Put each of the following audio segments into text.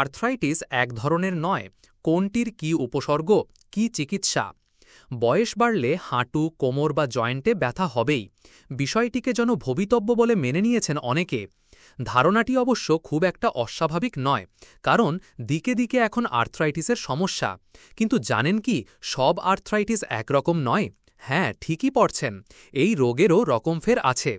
Arthritis এক ধরনের নয়, কোনটির কি উপসর্গ, কি চিকিৎসা? বয়স বাড়লে হাঁটু, কোমর বা জয়েন্টে ব্যথা হবেই। বিষয়টিকে যেন ভবিতব্য বলে মেনে নিয়েছেন অনেকে। ধারণাটি অবশ্য খুব একটা অস্বাভাবিক নয়, কারণ দিকে দিকে এখন আর্থ্রাইটিসের সমস্যা। কিন্তু জানেন কি, সব আর্থ্রাইটিস একরকম নয়? হ্যাঁ ঠিকই পড়ছেন। এই রোগেরও রকমফের আছে।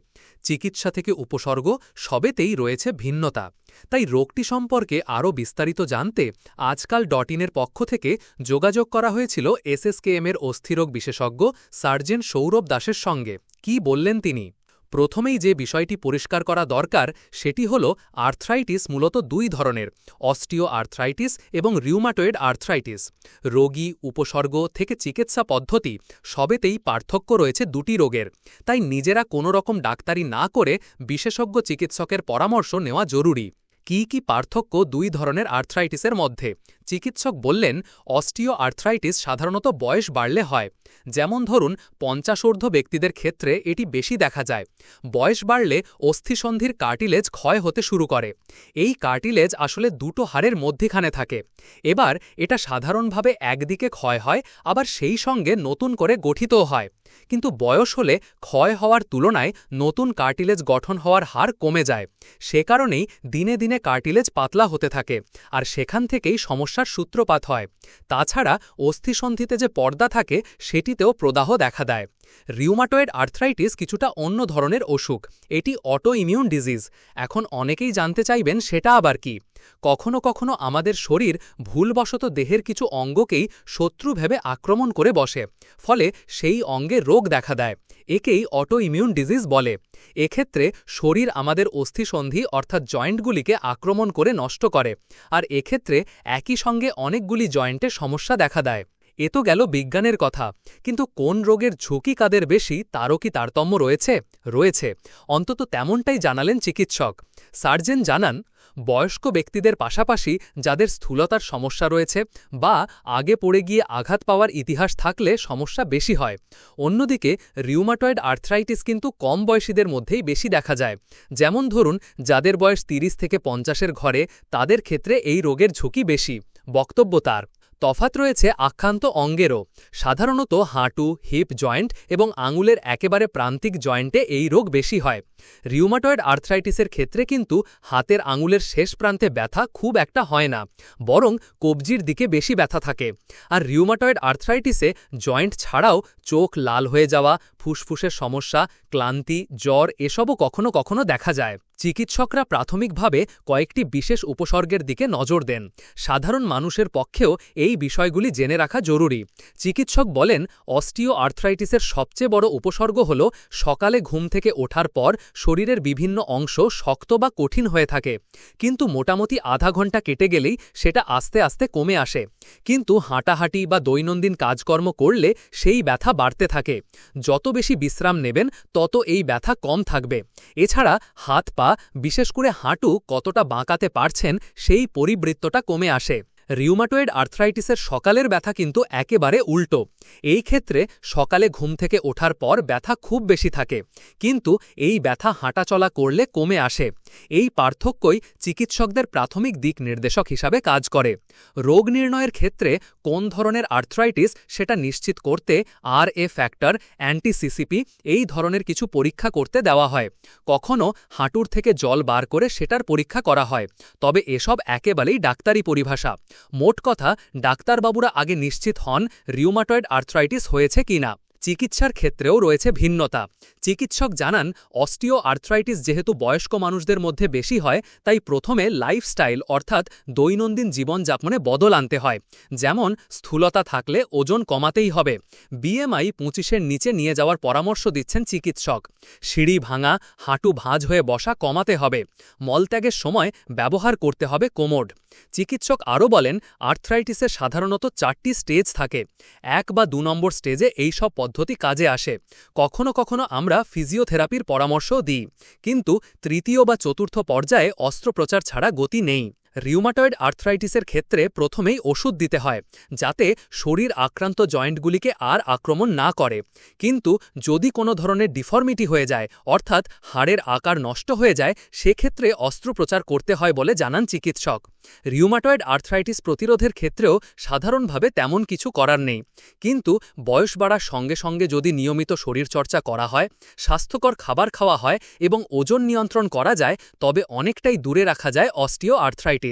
চিকিৎসা থেকে উপসর্গ সবেতেই রয়েছে ভিন্নতা। তাই রোগটি সম্পর্কে আরও বিস্তারিত জানতে আজকাল ডটিনের পক্ষ থেকে যোগাযোগ করা হয়েছিল এসএসকেএমের অস্থিরোগ বিশেষজ্ঞ সার্জেন সৌরভ দাসের সঙ্গে। কি বললেন তিনি? প্রথমেই যে বিষয়টি পরিষ্কার করা দরকার সেটি হল আর্থ্রাইটিস মূলত দুই ধরনের অস্টিও আর্থ্রাইটিস এবং রিউমাটয়েড আর্থ্রাইটিস। রোগী, উপসর্গ থেকে চিকিৎসা পদ্ধতি সবেতেই পার্থক্য রয়েছে দুটি রোগের। তাই নিজেরা কোনো রকম ডাক্তারি না করে বিশেষজ্ঞ চিকিৎসকের পরামর্শ নেওয়া জরুরি। কি কি পার্থক্য দুই ধরনের আর্থ্রাইটিসের মধ্যে? চিকিৎসক বললেন অস্টিও আর্থ্রাইটিস সাধারণত বয়স বাড়লে হয়। যেমন ধরুন পঞ্চাশোর্ধ্ব ব্যক্তিদের ক্ষেত্রে এটি বেশি দেখা যায়। বয়স বাড়লে অস্থিসন্ধির কার্টিলেজ ক্ষয় হতে শুরু করে। এই কার্টিলেজ আসলে দুটো হাড়ের মধ্যিখানে থাকে। এবার এটা সাধারণভাবে একদিকে ক্ষয় হয়, আবার সেই সঙ্গে নতুন করে গঠিতও হয়। কিন্তু বয়স হলে ক্ষয় হওয়ার তুলনায় নতুন কার্টিলেজ গঠন হওয়ার হার কমে যায়। সে কারণেই দিনে দিনে কার্টিলেজ পাতলা হতে থাকে আর সেখান থেকেই সমস্যার সূত্রপাত হয়। তাছাড়া অস্থিসন্ধিতে যে পর্দা থাকে, সেটিতেও প্রদাহ দেখা দেয়। রিউমাটয়েড আর্থ্রাইটিস কিছুটা অন্য ধরনের অসুখ। এটি অটো ইমিউন ডিজিজ এখন অনেকেই জানতে চাইবেন সেটা আবার কি? কখনো কখনো আমাদের শরীর ভুলবশত দেহের কিছু অঙ্গকেই শত্রু ভেবে আক্রমণ করে বসে, ফলে সেই অঙ্গে রোগ দেখা দেয়। একেই অটো ইমিউন ডিজিজ বলে। এক্ষেত্রে শরীর আমাদের অস্থিসন্ধি অর্থাৎ জয়েন্টগুলিকে আক্রমণ করে নষ্ট করে, আর এক্ষেত্রে একই সঙ্গে অনেকগুলি জয়েন্টে সমস্যা দেখা দেয়। এ তো গেল বিজ্ঞানের কথা। কিন্তু কোন রোগের ঝুঁকি কাদের বেশি, তারও কি তারতম্য রয়েছে? রয়েছে। অন্তত তেমনটাই জানালেন চিকিৎসক। সার্জেন জানান, বয়স্ক ব্যক্তিদের পাশাপাশি যাদের স্থূলতার সমস্যা রয়েছে বা আগে পড়ে গিয়ে আঘাত পাওয়ার ইতিহাস থাকলে সমস্যা বেশি হয়। অন্যদিকে, রিউমাটয়েড আর্থ্রাইটিস কিন্তু কম বয়সীদের মধ্যেই বেশি দেখা যায়। যেমন ধরুন, যাদের বয়স ৩০ থেকে পঞ্চাশের ঘরে, তাদের ক্ষেত্রে এই রোগের ঝুঁকি বেশি। বক্তব্য তার। তফাত রয়েছে আক্রান্ত অঙ্গেরও। সাধারণত হাঁটু, হিপ জয়েন্ট এবং আঙুলের একেবারে প্রান্তিক জয়েন্টে এই রোগ বেশি হয়। রিউমাটয়েড আর্থ্রাইটিসের ক্ষেত্রে কিন্তু হাতের আঙুলের শেষ প্রান্তে ব্যথা খুব একটা হয় না, বরং কবজির দিকে বেশি ব্যথা থাকে। আর রিউমাটয়েড আর্থ্রাইটিসে জয়েন্ট ছাড়াও চোখ লাল হয়ে যাওয়া ফুসফুসের সমস্যা, ক্লান্তি, জ্বর এসবও কখনো কখনো দেখা যায়। চিকিৎসকরা প্রাথমিকভাবে কয়েকটি বিশেষ উপসর্গের দিকে নজর দেন। সাধারণ মানুষের পক্ষেও এই বিষয়গুলি জেনে রাখা জরুরি। চিকিৎসক বলেন অস্টিও আর্থ্রাইটিসের সবচেয়ে বড় উপসর্গ হল সকালে ঘুম থেকে ওঠার পর শরীরের বিভিন্ন অংশ শক্ত বা কঠিন হয়ে থাকে। কিন্তু মোটামুটি আধা ঘণ্টা কেটে গেলেই সেটা আস্তে আস্তে কমে আসে। কিন্তু হাঁটাহাঁটি বা দৈনন্দিন কাজকর্ম করলে সেই ব্যথা বাড়তে থাকে। যত বেশি বিশ্রাম নেবেন, তত এই ব্যথা কম থাকবে। এছাড়া হাত পা বিশেষ করে হাঁটু কতটা বাঁকাতে পারছেন, সেই পরিবৃত্তটা কমে আসে। রিউমাটয়েড আর্থ্রাইটিসের সকালের ব্যথা কিন্তু একেবারে উল্টো। এই ক্ষেত্রে সকালে ঘুম থেকে ওঠার পর ব্যথা খুব বেশি থাকে। কিন্তু এই ব্যথা হাঁটাচলা করলে কমে আসে। এই পার্থক্যই চিকিৎসকদের প্রাথমিক দিক নির্দেশক হিসাবে কাজ করে। রোগ নির্ণয়ের ক্ষেত্রে কোন ধরনের আর্থ্রাইটিস সেটা নিশ্চিত করতে আর এ ফ্যাক্টর, অ্যান্টিসিসিপি এই ধরনের কিছু পরীক্ষা করতে দেওয়া হয়। কখনও হাঁটুর থেকে জল বার করে সেটার পরীক্ষা করা হয়। তবে এসব একেবারেই ডাক্তারি পরিভাষা। মোট কথা ডাক্তারবাবুরা আগে নিশ্চিত হন রিউমাটয়েড আর্থ্রাইটিস হয়েছে কিনা। চিকিৎসার ক্ষেত্রেও রয়েছে ভিন্নতা। চিকিৎসক জানান অস্টিও আর্থ্রাইটিস যেহেতু বয়স্ক মানুষদের মধ্যে বেশি হয়, তাই প্রথমে লাইফস্টাইল অর্থাৎ দৈনন্দিন জীবনযাপনে বদল আনতে হয়। যেমন, স্থূলতা থাকলে ওজন কমাতেই হবে। বিএমআই পঁচিশের নিচে নিয়ে যাওয়ার পরামর্শ দিচ্ছেন চিকিৎসক। সিঁড়ি ভাঙা, হাঁটু ভাঁজ হয়ে বসা কমাতে হবে। মলত্যাগের সময় ব্যবহার করতে হবে কোমোড। চিকিৎসক আরও বলেন আর্থ্রাইটিসের সাধারণত চারটি স্টেজ থাকে। এক বা দু নম্বর স্টেজে এই সব পদ্ধতি কাজে আসে। কখনো কখনো আমরা ফিজিওথেরাপির পরামর্শও দিই। কিন্তু তৃতীয় বা চতুর্থ পর্যায়ে অস্ত্রোপচার ছাড়া গতি নেই। রিউমাটয়েড আর্থ্রাইটিসের ক্ষেত্রে প্রথমেই ওষুধ দিতে হয়, যাতে শরীর আক্রান্ত জয়েন্টগুলিকে আর আক্রমণ না করে। কিন্তু যদি কোনো ধরনের ডিফর্মিটি হয়ে যায়, অর্থাৎ হাড়ের আকার নষ্ট হয়ে যায়, সেক্ষেত্রে অস্ত্রোপচার করতে হয় বলে জানান চিকিৎসক। রিউমাটয়েড আর্থ্রাইটিস প্রতিরোধের ক্ষেত্রেও সাধারণভাবে তেমন কিছু করার নেই। কিন্তু বয়স বাড়ার সঙ্গে সঙ্গে যদি নিয়মিত শরীরচর্চা করা হয়, স্বাস্থ্যকর খাবার খাওয়া হয় এবং ওজন নিয়ন্ত্রণ করা যায়, তবে অনেকটাই দূরে রাখা যায় অস্টিও আর্থ্রাইটিস